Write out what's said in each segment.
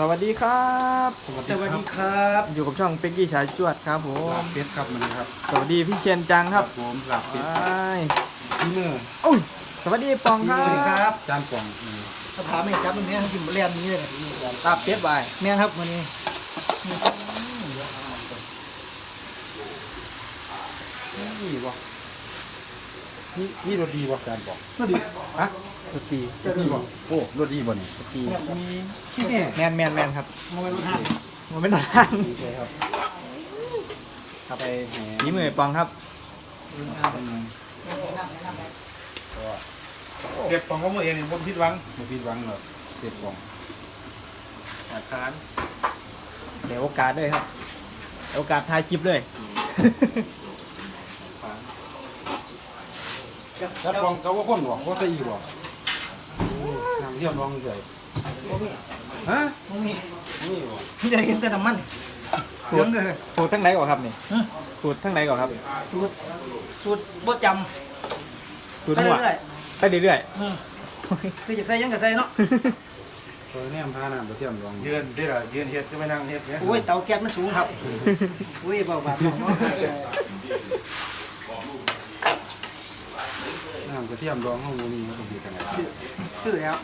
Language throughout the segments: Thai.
สวัสดีครับ สวัสดีครับ อยู่กับช่องเป็กกี้ชายจวดครับผลามบเป็ดครับมันครับสวัสดีพี่เชียนจังครับผมลาบเป็ดว้ายที่มืออุ้ยสวัสดีปองครัสวัสดีครับ บจานป่องอืมสถาไม่จับตรงนี้ให้กินเรียนนี้เลยตาเป็ดบายแม่ครับวันนี้นี่วะ นี่นี่รถดีวะจานป่องก็ดีอะสตีรถดีวะโอ้รถดีบ่นี่สตีที่นี่แมนแมนแมนครับมองไปรู้ทางมันเป็นทางดีเลยครับครับไปแหนี่มือปองครับเก็บของของมือเองนี่ผมผิดหวังไม่ผิดหวังหรอกเจ็บป่องอาคารเดี๋ยวโอกาสด้วยครับเดี๋ยวโอกาสถ่ายคลิปเลย จานป่องเขาว่าคนวะว่าใส่อีกวะน้ำเยี่ยมลองเลยฮะมองมีนี่วะที่จะเห็นแต่น้ำมันสูเสียตงรเลยสูตรทั้งไหนก่อนครับนี่ฮะสูตรทั้งไหนก่อนครับสูตรสูตรบ่จสูตำรไปมั่วเรื่อยไปเรื่อยๆอืมคือจะใส่ยังก็ใส่เนาะเคยแนมพาน้ำไปเที่ยมลองยืนได้ละยืนเฮ็ดก็ไม่นั่งเฮ็ดเนี่ยโอ้ยเตาแก๊สมันสูงครับโอ้ยเบาบาดเนาะ น้ำไปเที่ยมลองห้องนี้มันดีกันไงชื่อแล้ว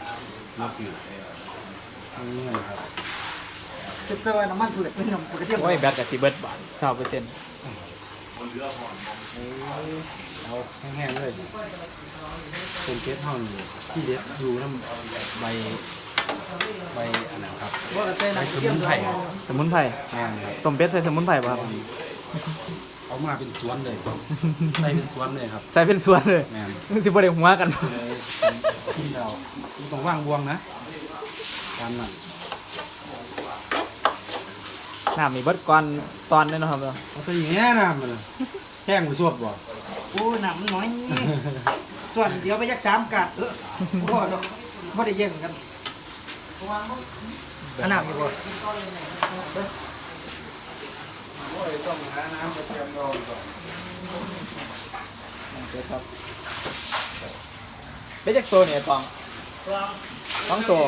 มาสิอันนี้นะครับจุดเสื้อน้ำมันเผือกเป็นน้ำปกติๆโอ้ยแบตกับสีเบิร์ดบาทเก้าเปอร์เซ็นต์เอาแห้งๆเลยเป็นเกสเท่านี้ที่เด็ดอยู่น้ำใบใบอันนั้นครับว่าใส่ใบน้ำสเทียมุมนไพรสมุนไพรแห้งครับต้มเป็ดใส่สมุนไพรป่ะครับ เอามาเป็นสวนเลย ใส่เป็นสวนเลยครับใส่เป็นส่วนเลยแม่นสิบ่ได้หัวกัน เลยที่เราต้องว่างบวงนะตามนั้นน้ำมีเบิดก่อนตอนนี้นาะครับเนาะเอาใส่อย่างนี้น้ำมันน่ะแห้งไปสวดบ่โอ้น้ำมันน้อยส่วนเดี๋ยวไปยักสามกาดเออพ่อดอกไม่ได้แย่งกันขนาดอยู่บ่ โอ้ยต้องหาน้ำไปเตรียมรอก่อนเป็นจากตัวเนี่ยปองสองตัว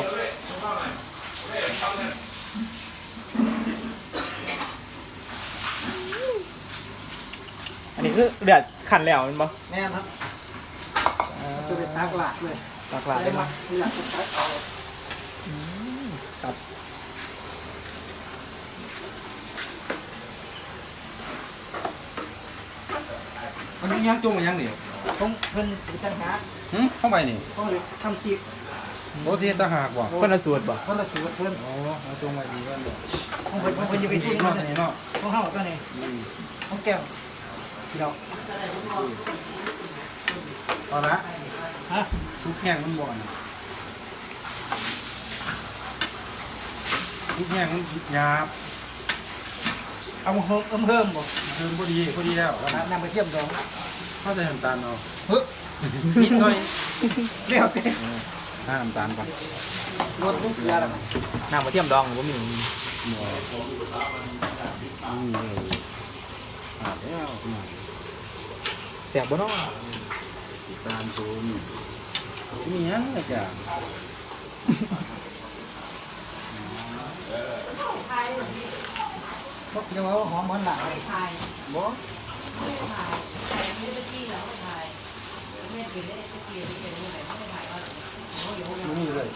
อันนี้คือเดือดขันแล้วแมันบ่แม่นครับจะเป็นตากหลากเลยหลากหลายเลยมามั้ยอยากจะตักเอาครับ มันยังยังจงมันยังนี่ต้องเพิ่นเป็นตังหาหึเข้าไปนี่ต้องเลยทำจีบโอ้ที่ตะหากบ่คนละสูตรบ่เพิ่นละสูตรเพิ่นโอ้เอาจงไว้ดีกันบ่ของเพิ่นของเพิ่นจะไปทุนเนาะเนาะนี่เนาะของเฮาก็นี่อืมของแก้วที่เราเอาละฮะชุบแห้งมันบ่อนชุบแห้งมันหยาบ เอามาเพิ่มเอิ่มเพิ่มบ่เพิ่มพอดีพอดีแล้วครับนำไปเทียมดองเข้าใจน้ำตาลเอาเฮ้ยนิดหน่อยเรียวเต้ถ้าน้ำตาลก่อนรสลูกเกลือแล้วน้ำกระเทียมดองผมมีบ่นี่เลยอ่าแล้วมาแซ่บบ่ เนาะตาลตูนมีหยังล่ะจ้ะก็เรียกว่าหอมหวานหลายบ่มีเลย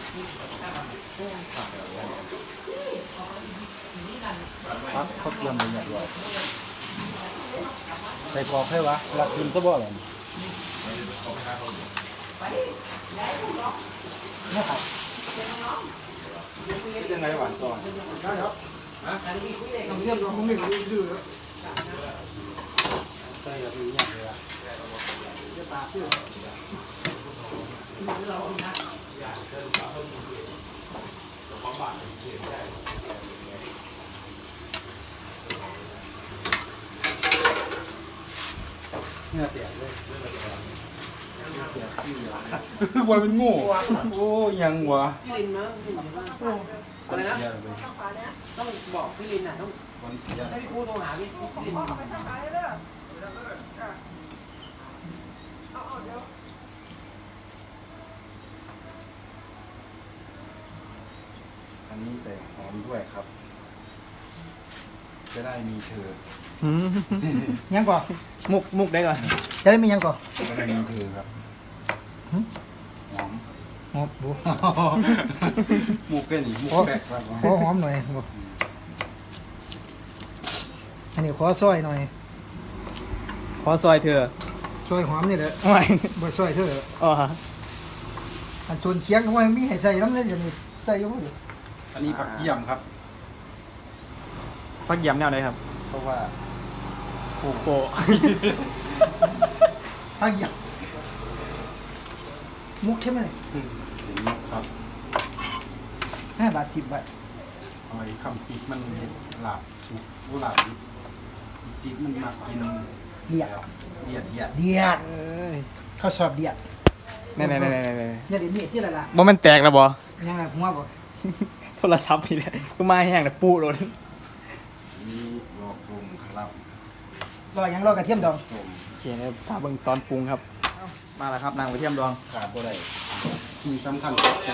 ครับเขาเตรียมไว้อย่างไรใส่กรอกให้วะรักกินก็บ่เลยนะครับยังไงหวานก่อนต้องเทียมดองผมไม่รู้ดื้ อแล้วใส่แบบนี้อย่างเลยอะจะตาเชื่อเนื้อแตกเลยวันเป็นโง่โอ้ยังวะอะไรนะต้องบอกพี่ลินน่ะต้องให้พี่ครูโทรหาพี่พี่ลินอันนี้ใส่หอมด้วยครับ จะได้มีเธอยังก่อนมุกมุกได้ก่อนจะได้มียังก่อนจะได้มีเธอครับหอมหอมดูหมูกเป็นนี่หมูกแบกครับขอหอมหน่อยบ่อันนี้ขอซอยหน่อย ขอซอยเธอซอยหอมนี่แหละไม่บ่ซอยเธออ๋ออันส่วนเคียงก็ว่ามีให้ใส่น้ำเลยอย่างนี้ใส่อยังไงอันนี้ผักเยี่ยมครับ พักยำแนวไหนครับเพราะว่าโอ้โห พักหยักมุกเข้มเลยเป็นนกครับห้าบาทสิบบาทเอาไอ้คำจิกมันเห็ดหลาบสุกโบราณดิบจิกมันมากินเดียดเดียดเดียดเดียดเอ้ยเขาสอบเดียดแน่ๆๆๆเนี่ยเดี๋ยวนี้ที่ละละๆบ่มันแตกแล้วบ่ยังไงหัวบ่โทรศัพท์นี่แหละกูมาแห้งแล้วปูโลด มีดอกรุมครับรอยังรอกระเทียมดองส้มโอเคนะครับถ้าเบิ่งตอนปรุงครับ มาแล้วครับนางกระเทียมดอง ขาดบ่ได้สิ่งสำคัญก็คื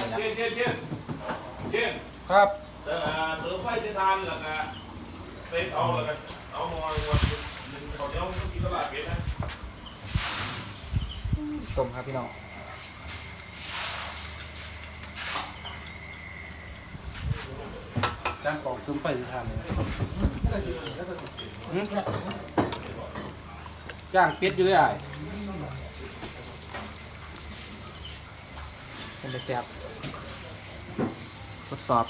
อครับเออเติมไฟจะทานแล้วก็ไปเอาแล้วก็เอามอยวันหนึ่งเขาเนี้ยมันกินตลาดเป็ดนะ ต้มครับพี่น้อง จานกองตุ้มไฟสิทานเลยหืมย่างเป็ดอยู่เลยอะเป็นแซ่บทดสอบ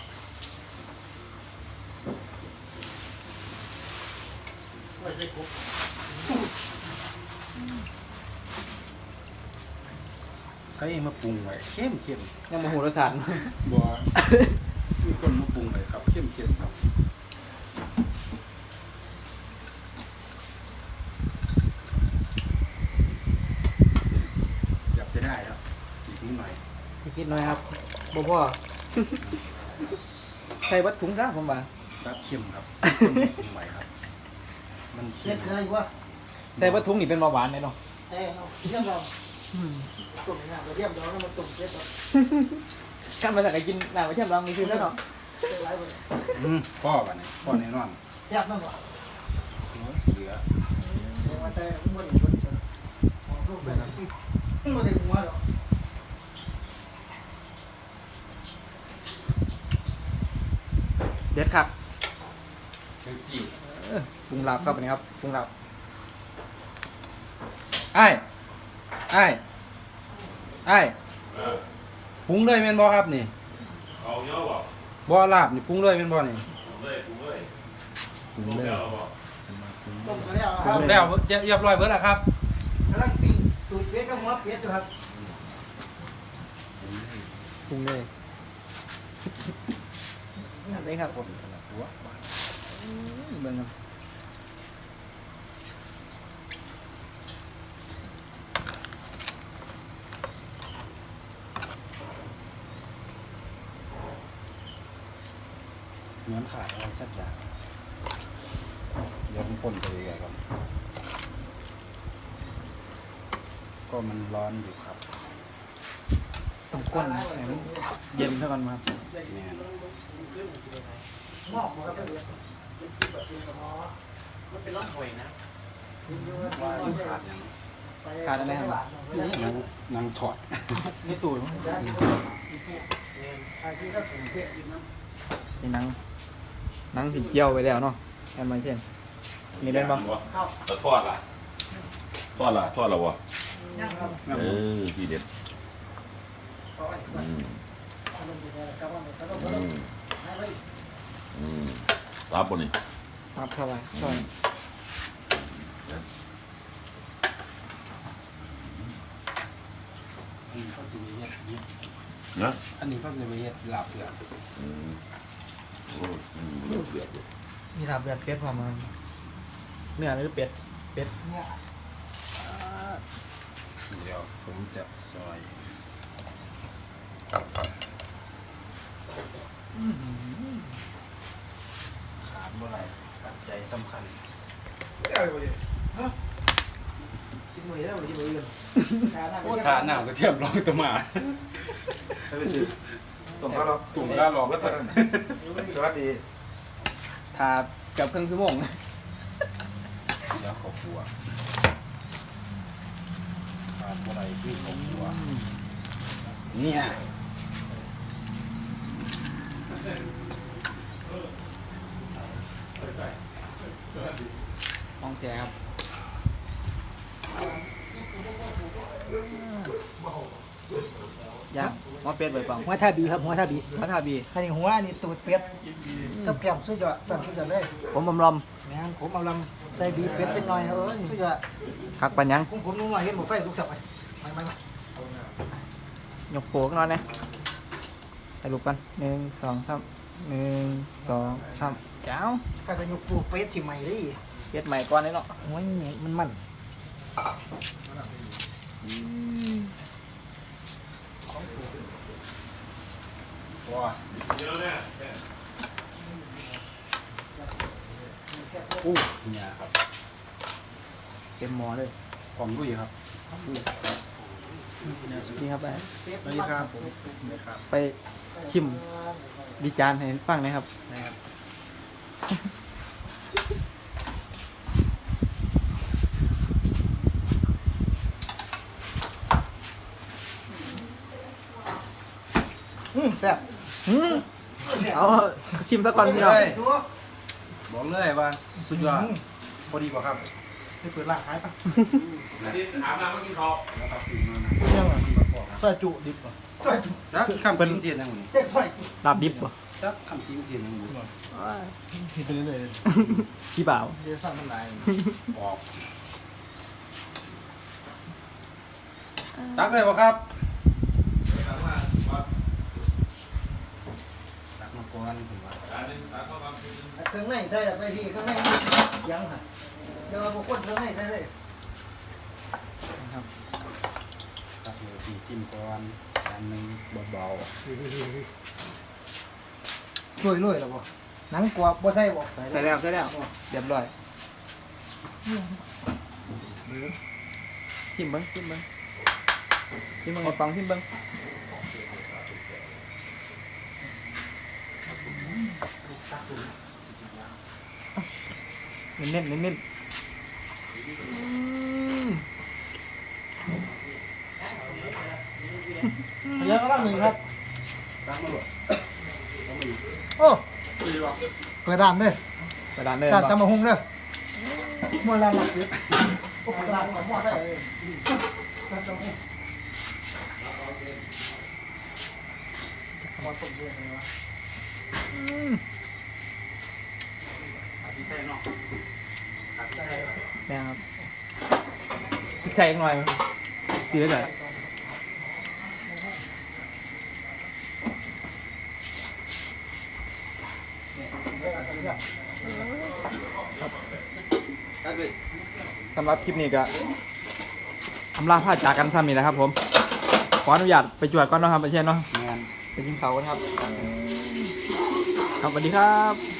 ก็เองมาปรุงไว้เข้มเข้มยังบ่ฮู้รสชาติๆบ่มีคนมาปรุงไว้ครับเข้มเข้มๆครับ จับจะได้แล้วอีกนิดหน่อย อีกนิด หน่อยครับบ่พอใส่วัดถุงซะผมว่าครับเข้มครับปรุงใหม่ครับ มันเช็เข้ดมเลยว่าใส่วัดถุงนี่เป็นเบาหวานแน่เนาะเอ้ยเอากระเทียมดองต้มน้ำกระเทียมดองแล้วมันต้มเช็ดต่อกันมาจากไอ้กินน้ำกระเทียมดองนี่คือแล้วเนาะเช็ดไรบ่อืมพ่อบัดนี้พ่อแน่นอนแซ่บมากบ่เหลือเดี๋ยวมาใส่บ่ได้บ่ได้หอมลูกไปนะบ่ได้หัวหรอก เด็ดครับ จังซี่ เออ ปรุงลาบครับอันนี้ครับปรุงลาบอ้ายอ้ายอ้ายปรุงเลยแม่นบ่ครับนี่เอาเนี้ยบอกบ่ลาบนี่ปรุงเลยแม่นบ่นี่ผมเลยผมเลยปรุงเลยเดี๋ยวเราบอกต้มก็แล้วคปรุรับงแล้วเรียบเรียบร้อยเบิดแล้วครับกำลังปิ้งตูดเป็ดกับหัวเป็ดอยู่ครับปรุงเลยนั่นเลยครับผมเบิ่งครับ เหมือนขาดอะไรสักอย่าง เดี๋ยวมันพ่นไปยังไงครับก็มันร้อนอยู่ครับต้องก้นให้มันเย็นเท่ากันมาครับเนี่ยหม้อบ่ครับเดี๋ยวมันเป็นร่องหอยนะว่าอยู่ขาดอย่างขาดอะไรครับนางนางถอดนี่ตูดมั้งไอ้ที่ถ้าผมเป็ดกินน้นี่หนัง หนังสีเจียวไปแล้วเนาะแอนมาเช่นนี่ได้บ้างแล้วทอดล่ะทอดล่ะทอดแล้ววะำย่างครับเออทีเด็ดเอาไว้อืมมันจะได้กลับมาแล้วก็อืมให้ไว้อืมรับป่ะนี่ครับเข้าไปใช่อันนี้เขาจะมีเฮ็ดเฮ็ดนะอันนี้เขาจะมีเฮ็ดลาบเผือกอืมโอ้ยอืมเดือดเดือดมีลาบเลือดเป็ดพร้อมมาเนื้อหรือเป็ด เป็ดเนี่ยเดี๋ยวผมจะซอยขาดเมื่อไหร่ปัจจัยสำคัญกินมื้อแล้วกินมื้อกันโอ้ทานหนาวกระเทียมร้องตัวมาตุ่มก็รอตุ่มกล้าลอกแล้วกัน วัสดีทาเกือบครึ่งชั่วโมง แล้วขอบครัวขาดอะไรที่ขอบครัวเนี่ยห้องแจครับย่าง หม้อเป็ดใบปังหัวท่าบีครับหัวท่าบีพระทาบีคันนี้หัวนี่ตูดเป็ดกับแก้มสุดยอดสั่นสุดยอดเลยผมบำรอมแม่นผมเอาลำใส่บีเป็ดเป็นหน่อยเออสุดยอดคักปัญญังผมผมนุ่งหน่อยเห็นหมดไฟลูกสับไปมามามายกโผล่ขึ้นมาเนี่ยถ่ายรูปกันหนึ่งสองสามหนึ่งสองสามเจ้าก็จะยกปูเป็ดสิใหม่เลยเฮ็ดใหม่ก่อนเลยเนาะหัวนี่มันมัน ว้า เย อะเนี่ยอู้เนี่ยครับเต็มหมอเลยของดุยครับนี่ครับไปสวัสดีครับผมครับไปชิมดีจานให้ฟังหนะครับนะครับอืมแซ่บ อืมเอาชิมซะก่อนพี่น้องตัวบอกเลยว่าสุดยอดพอดีกว่าครับให้เปิดร้านขายปะอันนี้ถามมาเมื่อกี้เขาแล้วครับถึงมานะยังไงซอยจุดิบป่ะซอยจุจักคำทิ้งเทียนนะมึงเจ๊ซอยจุลาบดิบป่ะจักคำทิ้งเทียนนะมึงกินไปเรื่อยพี่บ่าวๆเดี๋ยวสั่งมันไหลออกตักได้ปะครับ ถามมาว่า ตั กมาก่อนผมว่าอันนี้ถามเครื่องในใส่ไปพี่เครื่องในยังฮะเดี๋ยวเราพวกคนเครื่องในใส่เลยตักเลยตีจิ้มก่อนจานหนึ่งเบาๆลุยลุยแล้วบ่หนังกรอบบ่ใส่บ่ใส่แล้วใส่แล้วเรียบร้อยชิมเบิ้งชิมเบิ้งชิมเบิ้งให้ฟังชิมเบิ้ง เน้นๆเน้นๆเยอะก็ต้องหนึ่งครับๆตักมาหลดโอ้เปิดร้านเด้อกระดานเลยร้านบ่ตำมะฮุงเด้อมัวร้านหลักดิโอ้ร้านของหม้อได้เลยร้านตำมะฮุงหม้อต้มเยอะเลยวะ แม่ครับพริกไทยอีกหน่อยสีได้เลยสำหรับคลิปนี้ก็ทำลาพลาจากกันซ้ำนี่แหละครับ ผม ขออนุญาตไปจวดก่อนเนาะครับไปเช่นเนาะไปกินเขากันครับ ครับสวัสดีครับ